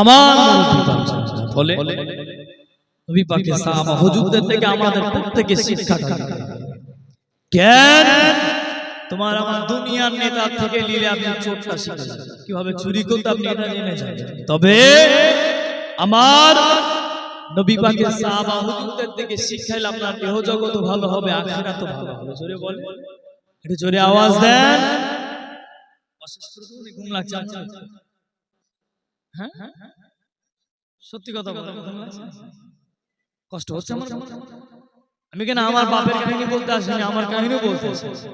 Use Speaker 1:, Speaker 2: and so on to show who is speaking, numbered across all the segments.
Speaker 1: আমার ফলে নবী পাকের সাহাবা হুজুরদের থেকে আমাদের প্রত্যেকে শিক্ষা। জ্ঞান তোমার আমার দুনিয়ার নেতা থেকে নিলে আপনি চোটটা শিখে। কীভাবে চুরি করতে আপনি এটা জেনে যাবেন? তবে আমার নবী পাকের সাহাবা হুজুরদের থেকে শিক্ষাইলে আপনার দেহ জগৎ ভালো হবে আখিরাতও ভালো হবে। জোরে বলেন। একটু জোরে আওয়াজ দেন। করে ঘুম লাগছে? হ্যাঁ? সত্যি কথা কষ্ট হচ্ছে আমার আমি কেন আমার বাপের কাহিনী বলতে আসিনি আমার কাহিনী বলতে এসেছি।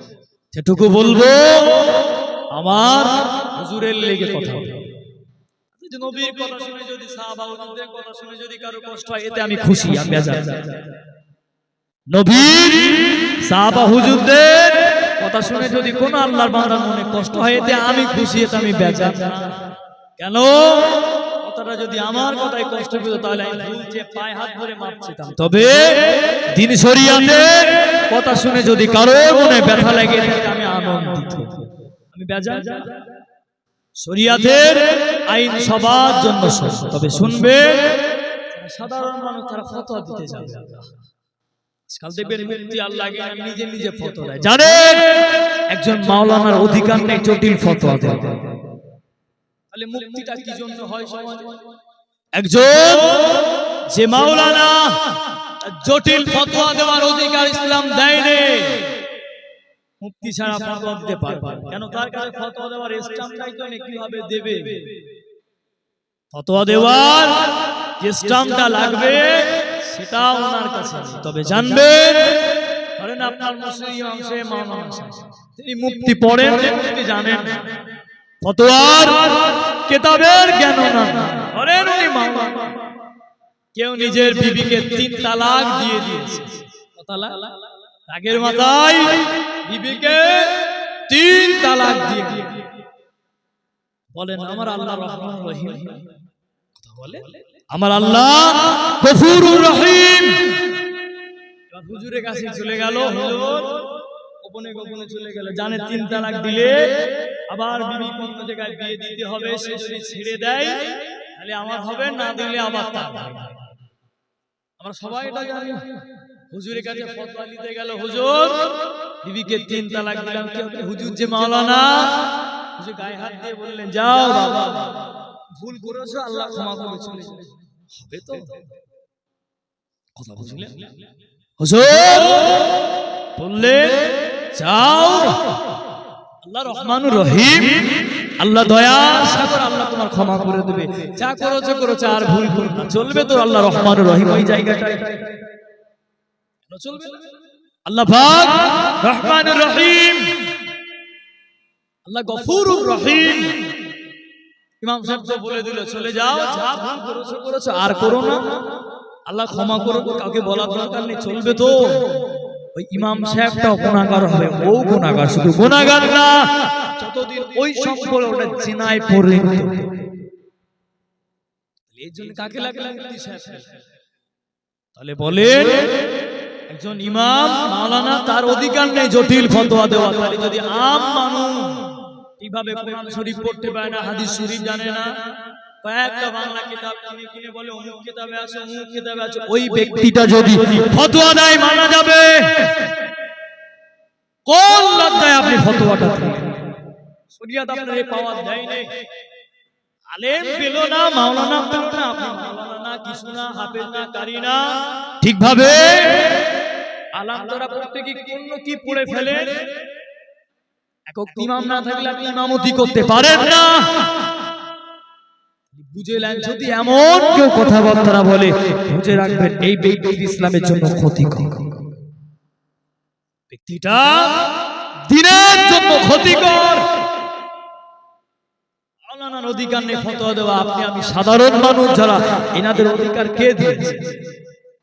Speaker 1: যেটুকু বলব আমার হুজুরের লেগে কথা। বলব। যদি নবীর কথা শুনে যদি সাহাবা হুজুরদের কথা শুনে যদি কারও কষ্ট হয় এতে আমি খুশি আমি বেজার নবীর সাহাবা হুজুরদের কথা শুনে যদি কোনো আল্লাহর বান্দার মনে কষ্ট হয় এতে আমি খুশি এতে আমি বেজার। কেন? কথাটা যদি আমার কথায় কষ্ট পেত, তাহলে আমি ভুলছে পায়ে হাত ধরে মাপ তবে দিন শরিয়াতের কথা শুনে যদি কারও মনে ব্যথা লাগে আমি আনন্দিত আমি বেজার। শরিয়াতের আইন সবার জন্য। তবে শুনবে সাধারণ মানুষ, তারা ফতোয়া দিতে যাবে। আজকাল দেখবেন মুফতি আল্লাহ নিজে নিজে ফতোয়া দেয়। জানেন, একজন মাওলানার অধিকার নেই, জটিল ফতোয়া দেয় তাহলে মুক্তিটা কি জন্য হয় সমাজে একজন যে মাওলানা জটিল ফতোয়া দেওয়ার অধিকার ইসলাম দেয়নি। মুক্তি ছাড়া ফতোয়া দিতে পারবে কেন তার কাছে ফতোয়া দেওয়ার স্টাম্পটাই তো নেই কীভাবে দেবে? ফতোয়া দেওয়ার যে স্টাম্পটা লাগবে সেটা ওনার কাছে তবে জানবেন ধরেন আপনার মুসলিম অংশে মাওলানা। তিনি মুক্তি পড়েন মুক্তি জানেন। ফতোয়ার কেতাবের জ্ঞান না ধরেন উনি মাওলানা কেউ নিজের বিবিকে তিন তালাক দিয়ে দিয়েছে। মাথায় বিবিকে তিন তালাক দিয়ে। বলেন আমার আল্লাহ রহমান রহিম। কথা বলে আমার আল্লাহ গফুরুর রহিম। হুজুরের কাছে চলে গেল। গোপনে গোপনে চলে গেল। জানে তিন তালাক দিলে আবার বিবি অন্য জায়গায় বিয়ে দিতে হবে, সে যদি ছেড়ে দেয়, তাহলে আমার হবে, না দিলে আবার তার। আমরা সবাই এটা জানি। হুজুরের কাছে ফতোয়া নিতে গেল, হুজুর, বিবিকে তিন তালাক দিলাম। কি হবে হুজুর যে মাওলানা? হুজুর গায়ে হাত দিয়ে বললেন, যাও বাবা, ভুল করেছ, আল্লাহ ক্ষমা করে চলে। হবে তো। কথা বুঝলেন হুজুর বললেন যাও আল্লাহ রহমানুর রহিম। আল্লাহ দয়া সাগর আল্লাহ তোমার ক্ষমা করে দেবে। যা করেছ করেছ আর ভুল করো না। চলবে তো আল্লাহ রহমানুর রহিম ওই জায়গাটায়। চলবে? আল্লাহ পাক রহমানুর রহিম। আল্লাহ গফুরুর রহিম। ইমাম সাহেব তো বলে দিল চলে যাও। যা ভুল করেছ করেছ আর করো না। আল্লাহ ক্ষমা করো কাউকে বলার দরকার নেই চলবে তো। ওই ইমাম সাহেবটাও গুণাগার হবে ও গুণাগার শুধু গুণাগার। না যতদিন ওই সম্পর্ক ওটা জিনায় পরিণত এই জন্য কাকে লাগল তাহলে বলেন একজন ইমাম মাওলানা তার অধিকার নেই জটিল ফতোয়া দেওয়া তাহলে যদি আম মানুষ কীভাবে কোরআন শরীফ পড়তে পারে না হাদিস শরীফ জানে না কয়েকটা বাংলা কিতাব কিনে কিনে বলে অমুক কিতাবে আছে অমুক কিতাবে আছে। ওই ব্যক্তিটা যদি ফতোয়া দেয় মানা যাবে। কোন লজ্জায় আপনি ফতোয়াটা দিলেন? শরিয়াত আপনার এই পাওয়ার দেয় নেই। আলেম পেল না মাওলানা পেল না আপনি মাওলানা না কিছু না হাফেজ না কারি না। ঠিকভাবে আলাম যারা প্রত্যেকে কোন কি পড়ে ফেলে। একক ইমাম না থাকলে আপনি ইমামতি করতে পারেন না। বুঝেলেন যদি এমন কেউ কথাবার্তা বলে বুঝে রাখবেন এই ব্যক্তি ইসলামের জন্য ক্ষতিকর। ব্যক্তিটা দিনের জন্য ক্ষতিকর। মাওলানার অধিকার নেই ফতোয়া দেওয়া আপনি আমি সাধারণ মানুষ যারা এনাদের অধিকার কে দিয়েছে?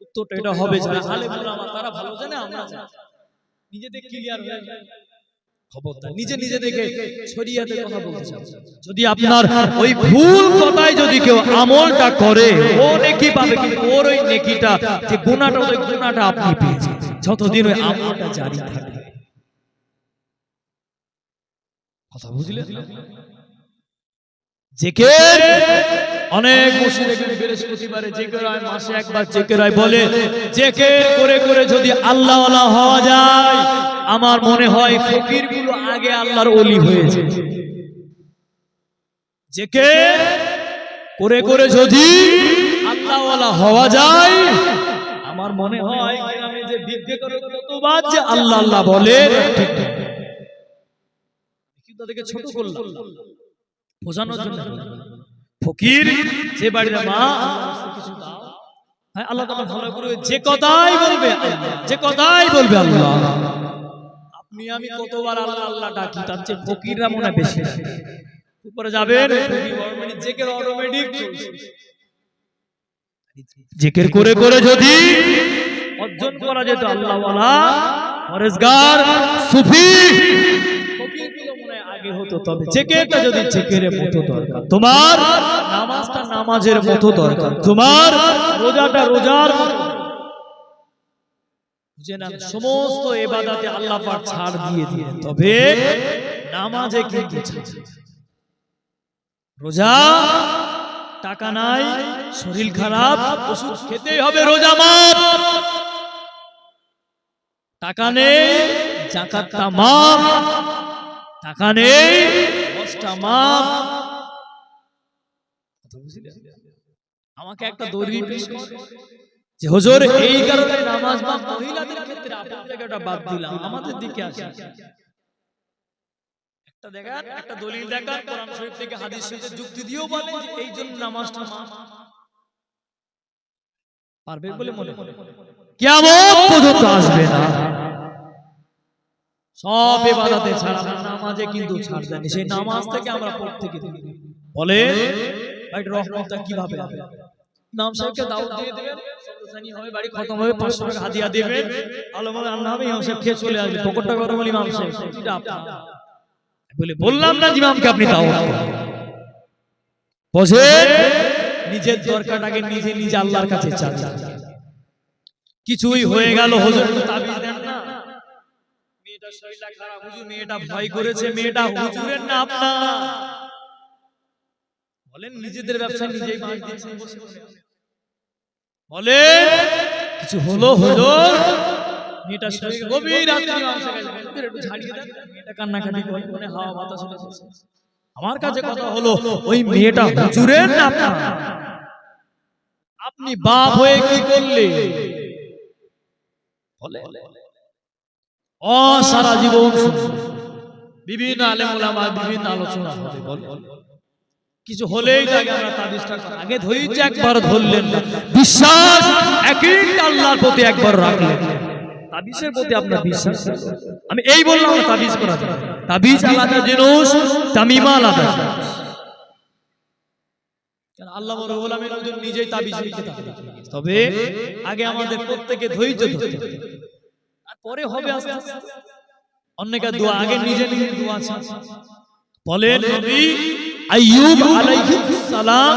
Speaker 1: উত্তরটা এটা হবে যারা আলেম তারা ভালো জানে আমরা নিজেদের ক্লিয়ার হয়ে খবরদার নিজে নিজে দেখে কথা বলতে যদি আপনার ওই ভুল কথায় যদি কেউ আমলটা করে ও নেকি পাবে কিন্তু ওর ওই নেকিটা যে গুনাহটা ওই গুনাহটা আপনি পেয়েছেন যতদিন ওই আমলটা জারি থাকবে। কথা বুঝলে? জেকের অনেক কিন্তু বৃহস্পতিবারে জেকের হয় মাসে একবার জেকের হয় বলে জেকের করে করে যদি আল্লাহ হওয়া যায় আমার মনে হয় ফকিরগুলো আগে আল্লাহর অলি হয়েছে। যে কে? করে করে যদি আল্লাহ হওয়া যায়, আমার মনে হয় যে আল্লাহ আল্লাহ বলে ফকির, যে বাড়ির মা। হ্যাঁ আল্লাহ ভালো করে যে কথাই বলবে যে কথাই বলবে আল্লাহ। আপনি আমি কতবার আল্লাহ আল্লাহ ডাকি তার চেয়ে ফকিররা মনে বেশি। উপরে যাবেন ফকির জেকের অটোমেটিক জেকের করে করে যদি অর্জন করা যেত আল্লাহ ওয়ালা পরেশগার সুফি মনে আগে হতো তবে জেকেরটা যদি জেকের মতো দরকার। তোমার নামাজটা নামাজের মতো দরকার। তোমার রোজাটা রোজার বুঝে না সমস্ত এবাদাতে আল্লাহ পাক ছাড় দিয়ে দিয়ে তবে নামাজে কিন্তু রোজা টাকা নাই শরীর খারাপ ওষুধ খেতেই হবে রোজা মাপ টাকা নেই জাকাতটা মাপ টাকা নেই হজটা মাপ আমাকে একটা কর। যে হুজুর এই কারণে নামাজ বা মহিলাদের ক্ষেত্রে আপনার জায়গাটা বাদ দিলাম আমাদের দিকে আসে একটা দেখান একটা দলিল দেখান কোরআন শরীফ থেকে হাদিস যুক্তি দিয়েও বলেন যে এই জন্য নামাজটা পারবে বলে মনে কিয়ামত পর্যন্ত আসবে না। সব এবাদাতে ছাড়া নামাজে কিন্তু ছাড় দেয়নি সেই নামাজ থেকে আমরা প্রত্যেকে বলে ভাই রহমতটা কীভাবে হবে? নাম সাহেবকে দাওয়াত দিয়ে দেবেন। সর্বসানি হবে বাড়ি খতম হবে 500 টাকা হাদিয়া দেবেন। ভালো ভালো রান্না হবে ইমাম সাহেব খেয়ে চলে আসবে। পকেটটা গরম হলে ইমাম সাহেব। এটা আপনার বলে বললাম না ইমামকে আপনি দাওয়াত বোঝেন নিজের দরকারটাকে নিজে নিজে আল্লাহর কাছে চান। কিছুই হয়ে গেল হুজুর তাবিজ দেন না। মেয়েটা শরীরটা খারাপ হুজুর মেয়েটা ভয় করেছে মেয়েটা হুজুরের না। আপনার বলেন নিজেদের ব্যবসা নিজেই। বলে কিছু হলো হুজুর মেয়েটা গভীর রাত্রি মাংস একটু ঝাড়িয়ে দেন মেয়েটা কান্নাকাটি করে মনে হাওয়া বাতাস লেগেছে আমার কাছে কথা হলো ওই মেয়েটা হুজুরের না আপনি বাপ হয়ে কি করলে? বলে। ও সারা জীবন বিভিন্ন আলেম ওলামা বিভিন্ন আলোচনা হবে বলে। কিছু হলেই আগে ধৈর্য একবার ধরলেন না। বিশ্বাস একই আল্লাহর প্রতি একবার রাখলেন। তাবিজের প্রতি আপনার বিশ্বাস আমি এই বললাম তাবিজ করা তাবিজ আলাদা জিনিস তামিমা আলাদা আল্লাহ রব্বুল আলামিন নিজেই তাবিজ তবে আগে আমাদের প্রত্যেকে ধৈর্য ধরতে আর পরে হবে আস্তে আস্তে। অনেকের দোয়া আগে নিজে নিজে দোয়া আছে বলেন নবী আইয়ুব আলাইহিস সালাম।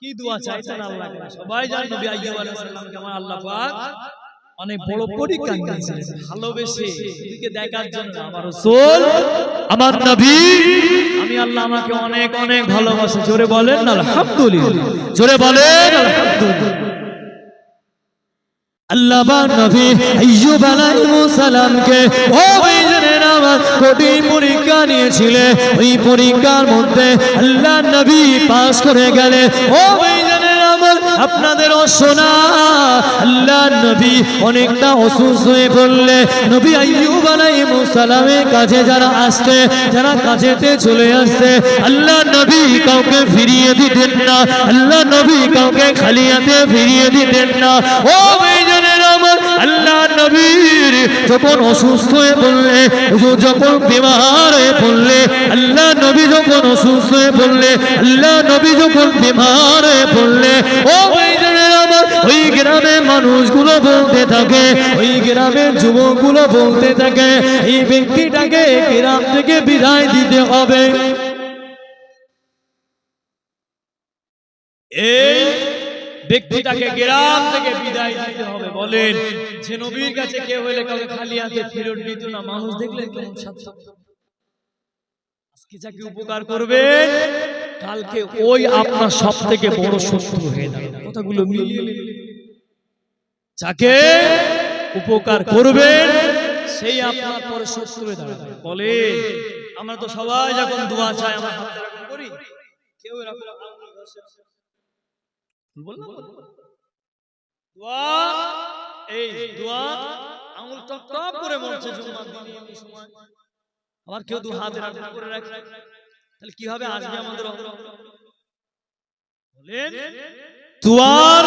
Speaker 1: কি দোয়া চাইতেন আল্লাহকে সবাই জানেন নবী আইয়ুব আলাইহিস সালামকে আমার আল্লাহ পাক অনেক বড় পরীক্ষা নিয়েছিলেন ভালোবেসে নবীকে দেখার জন্য। আমার রাসূল আমার নবী আমি আল্লাহ আমাকে অনেক অনেক ভালোবাসে। জোরে বলেন আলহামদুলিল্লাহ। জোরে বলেন আলহামদুলিল্লাহ। আল্লাহ নবী আইয়ুব আল্লাহ নবী পাস গেলে। ও ভাইজানের আমার আল্লাহ নবী অনেকটা অসুস্থ হয়ে পড়লে নবী আইয়ুব আলাইহিস সালামের কাছে যারা আসতে, যারা কাছেতে চলে আসতে, আল্লাহ নবী কাউকে ফিরিয়ে দিতেন না। আল্লাহ নবী কাউকে খালি হাতে ফিরিয়ে দিতেন না। ও আল্লাহ নবীর যখন অসুস্থ হয়ে পড়লে যখন বিমার হয়ে পড়লে, আল্লাহ নবী যখন অসুস্থ হয়ে পড়লে, আল্লাহ নবী যখন বিমার হয়ে পড়লে, ও ওই গ্রামে মানুষগুলো বলতে থাকে, ওই গ্রামের যুবকগুলো বলতে থাকে, এই ব্যক্তিটাকে গ্রাম থেকে বিদায় দিতে হবে। এই ব্যক্তিটাকে গ্রাম থেকে বিদায় দিতে হবে, বলেন। যে নবীর কাছে কেউ হলে কাউকে খালি হাতে ফেরত দিত না, মানুষ দেখলে কেমন সাথে যাকে উপকার করবেন, কালকে ওই আপনার সব থেকে বড় শত্রু হয়ে কথাগুলো যাকে উপকার করবেন, সেই আপনার পরে শত্রু হয়ে দাঁড়াবে। বলে আমরা তো সবাই যখন দোয়া চাই, আমরা করি। কেউ এরকম। বললাম দোয়া এই দোয়া আঙুল টপ টপ করে মরছে জুম্মার দিনে এই সময়। আবার কেউ দু হাত করে রাখে। তাহলে কি হবে? আসবে আমাদের? বলেন। দোয়ার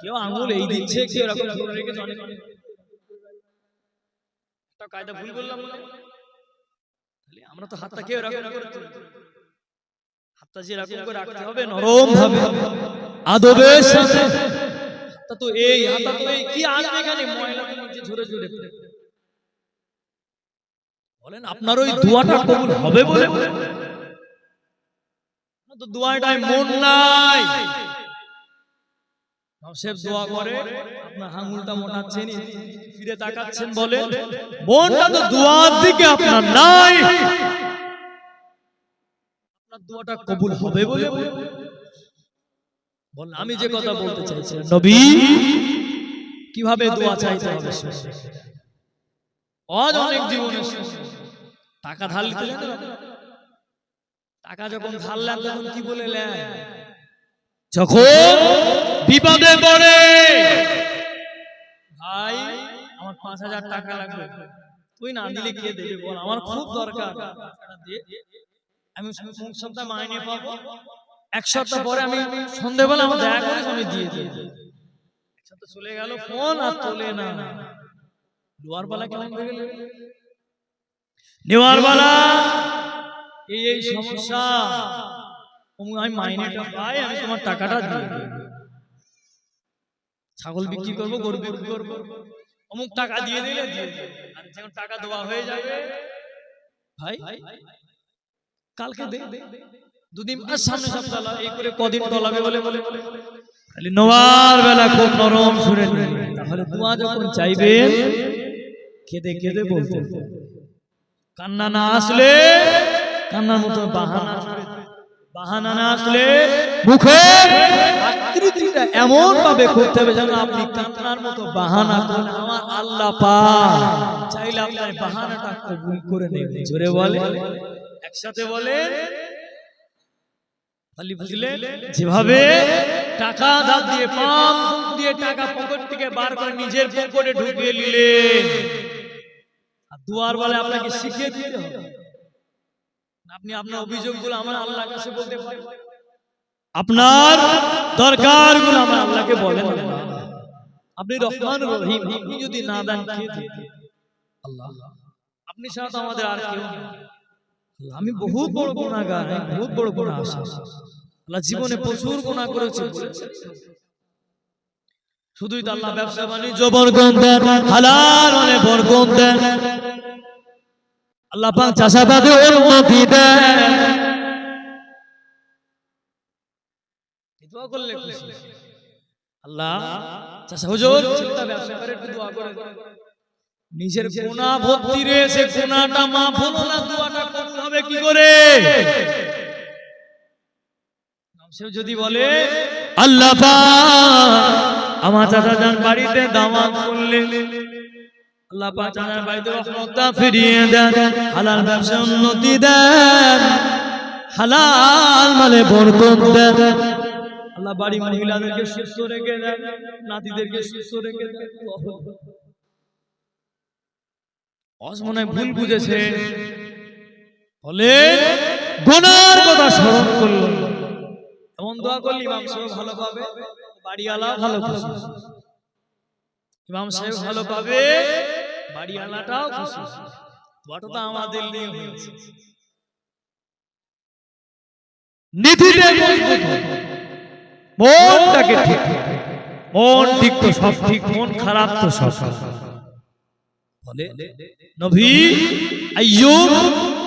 Speaker 1: কেউ আঙুল এই দিচ্ছে কেউ এরকম করে রেখেছে অনেক। অনেক। একটা কায়দা ভুল বললাম তাহলে আমরা তো হাতটা কেউ এরকম করে। হাতটা যে করে রাখতে হবে নরম ভাবে আদবের সাথে। হাতটা তো এই হাতটা তো এই কি আসবে এখানে ময়লা তো ঝরে ঝরে। বলেন আপনার ওই দোয়াটা কবুল হবে বলে? তো দোয়াটাই মন নাই। নসেব দোয়া করে আপনার আঙুলটা মোটাচ্ছেন ফিরে তাকাচ্ছেন বলে মনটা তো দোয়ার দিকে আপনার নাই। আপনার দোয়াটা কবুল হবে বলে বল আমি যে কথা বলতে চাইছি নবী কীভাবে দোয়া চাইতে হবে আজ অনেক জীবনে টাকা ধার নিতে টাকা যখন ধারলেন তখন কি বলে? যখন বিপদে পড়ে। ভাই আমার পাঁচ হাজার টাকা লাগবে। তুই না দিলে কে দেবে বল। আমার খুব দরকার। আমি কোন সপ্তাহে মাইনে পাবো? এক সপ্তাহ পরে আমি সন্ধ্যেবেলা আমার দেখা করিস আমি দিয়ে দিই এক সপ্তাহ চলে গেল ফোন আর তোলে না। দুয়ার বেলা কেমন গেল? নেওয়ার বেলা এই এই সমস্যা। আমি মাইনেটা পাই আমি তোমার টাকাটা দিয়ে দেব। ছাগল বিক্রি করব গরু বিক্রি করব। অমুক টাকা দিয়ে দিলে দিয়ে। যখন টাকা দেওয়া হয়ে যাবে। ভাই? কালকে দে। দুদিন আর সামনে সপ্তাহ এই করে কদিন টলাবে বলে বলে। খালি নবার বেলা খুব নরম শুনে তাহলে দোয়া যখন চাইবেন কেঁদে কেঁদে বলতে। কান্না না আসলে কান্নার মতো বাহানা বাহানা না আসলে মুখে আকৃতিটা এমন ভাবে করতে হবে যেন আপনি কান্নার মতো বাহানা করেন। আমার আল্লাহ পা চাইলে আপনার বাহানাটা কবুল করে নেবে জোরে বলে একসাথে বলে খালি বুঝলে? যেভাবে টাকা ধার দিয়ে পাম দিয়ে টাকা পকেট থেকে বার করে নিজের পকেটে ঢুকিয়ে আর দুয়ার বলে আপনাকে শিখিয়ে দিতে হবে। আপনি আপনার অভিযোগগুলো আমার আল্লাহর কাছে বলতে পারেন। আপনার দরকারগুলো আমার আল্লাহকে বলেন আপনি রহমান রহিম আপনি যদি না দেন আল্লাহ। আপনি তো আমাদের আর কেউ আমি বহুত বড় গুণাগার আমি বহুত বড় গুণা আছে আল্লাহ জীবনে প্রচুর গুণা করেছি। শুধুই তো আল্লাহ ব্যবসা বাণিজ্য বরকত দেন হালাল মানে বরকত দেন। আল্লাহ পাক চাষাবাদে উন্নতি দেন। দোয়া করলে আল্লাহ চাষা হুজুর ছেলেটা ব্যবসা করে একটু দোয়া করে। নিজের গুনাহ ভর্তি রয়েছে গুনাহটা মাফ হলো না দোয়াটা কবুল হবে কি করে? সে যদি বলে আল্লাহ আমার চাচা যান বাড়িতে দাওয়াত করলেন। আল্লাহ পাক চাচার বাড়িতে রহমতটা ফিরিয়ে দেন। হালাল ব্যবসা উন্নতি দেন। হালাল মানে বরকত দেন। আল্লাহ বাড়ি মহিলাদেরকে সুস্থ রেখে দেন নাতিদেরকে সুস্থ রেখে দেন। অস মনে হয় ভুল বুঝেছে। বলে গোনার কথা স্মরণ করল। এমন দোয়া করলে ইমাম সাহেব ভালো পাবে। বাড়িওয়ালা ভালো খুশি। ইমাম সাহেব ভালো পাবে। বাড়িওয়ালাটাও খুশি। দোয়াটা তো আমাদের নিয়ে হয়েছে। মজবুত হও। মনটাকে ঠিক। মন ঠিক তো সব ঠিক মন খারাপ তো সব খারাপ। বলে নবী আইয়ুব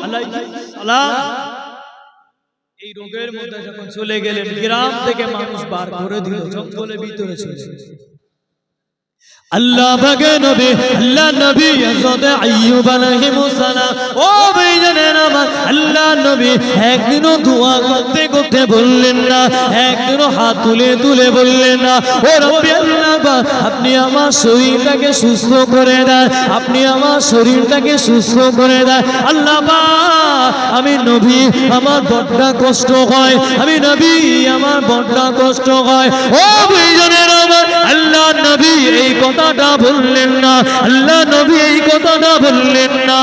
Speaker 1: আলাইহিস সালাম এই রোগের মধ্যে যখন চলে গেলেন গ্রাম থেকে মানুষ বার করে দিল জঙ্গলের ভিতরে চলে। আল্লাহ ভাগে নবী, আল্লাহ নবী, হযরত আইয়ুব আলাইহিস সালাম। ও ভাইজানের আমার, আল্লাহ নবী একদিনও দোয়া করতে করতে বললেন না একদিনও হাত তুলে তুলে বললেন না, ও রব্বি আল্লাহ আপনি আমার শরীরটাকে সুস্থ করে দেন, আপনি আমার শরীরটাকে সুস্থ করে দেন। আল্লাহ আমি নবী, আমার বড্ডা কষ্ট হয়, আমি নবী, আমার বড্ডা কষ্ট হয়। ও ভাইজানের নবী এই কথাটা বললেন না। আল্লাহ নবী এই কথাটা বললেন না।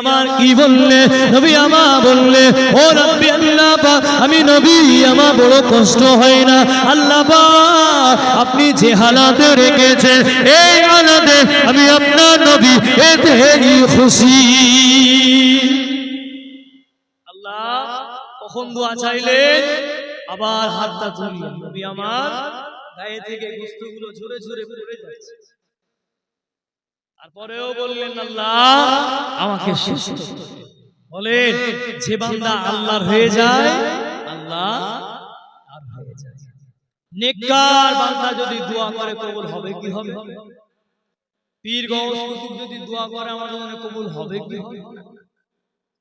Speaker 1: আমার কি বললে? নবী আমার বললে, ও আল্লাহ আমি নবী বড় কষ্ট হয় না। আল্লাহ আপনি যে হালাতে রেখেছেন, এই হালাতে আমি আপনার নবী এতেই খুশি। আল্লাহ কখন দোয়া চাইলেন? আবার হাতটা তুললেন। নবী আমার গায়ে থেকে গোস্তগুলো ঝরে ঝরে পড়ে যাচ্ছে তারপরেও বললেন, আল্লাহ, আমাকে সুস্থ। বলেন, যে বান্দা আল্লাহর হয়ে যায়, আল্লাহ আর হয়ে যায় নেককার বান্দা যদি দোয়া করে, কবুল হবে কি হবে পীর গৌস যদি দোয়া করে, আমার জন্য কবুল হবে কি হবে?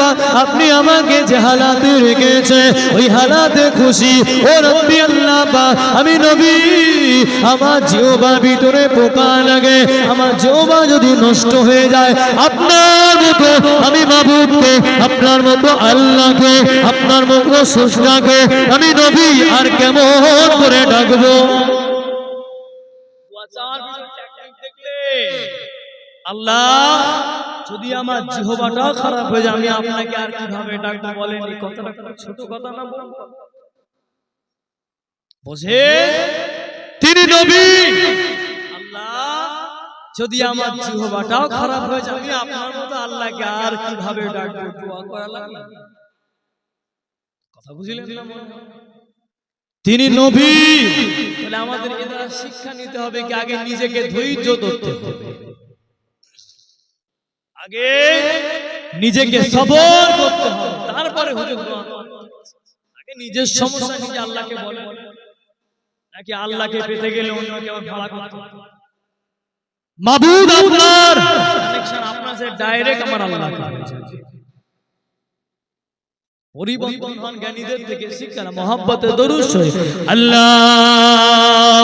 Speaker 1: রব্বি আপনি আমাকে যে হালাতে রেখেছে ওই হালাতে খুশি। ও রব্বি আল্লাহ আমি নবী আমার জিওবা ভিতরে পোকা লাগে আমার জিওবা যদি নষ্ট হয়ে যায় আপনার মতো আমি বাবুকে আপনার মতো আল্লাহকে আপনার মতো সুস্নাকে আমি নবী আর কেমন করে ডাকবো? আল্লাহ যদি আমার জিহবাটাও খারাপ হয়ে যায়, আমি আপনাকে আর কীভাবে ডাকবো বলেন? এই কথাটা ছোট কথা না বলব বোঝে? তিনি নবী। আল্লাহ, যদি আমার জিহবাটাও খারাপ হয়ে যায়, আমি আপনার মতো আল্লাহকে আর কীভাবে ডাকবো? দোয়া করা কথা বুঝলেন তিনি নবী। তাহলে আমাদের এ দ্বারা শিক্ষা নিতে হবে কি আগে নিজেকে ধৈর্য ধরতে হবে। আগে নিজেকে সবর করতে হবে তারপরে হুজুর দোয়া। আগে নিজের সমস্যা নিজে আল্লাহকে বলে নাকি আল্লাহকে পেতে গেলে অন্যকে আবার ভাড়া করতে? মাবুদ আপনার কানেকশন আপনার সাথে ডাইরেক্ট আমার আল্লাহকে হয়েছে। পরিবর্তন হন জ্ঞানীদের থেকে শিক্ষা মহব্বতে দরুদ আল্লাহুম্মা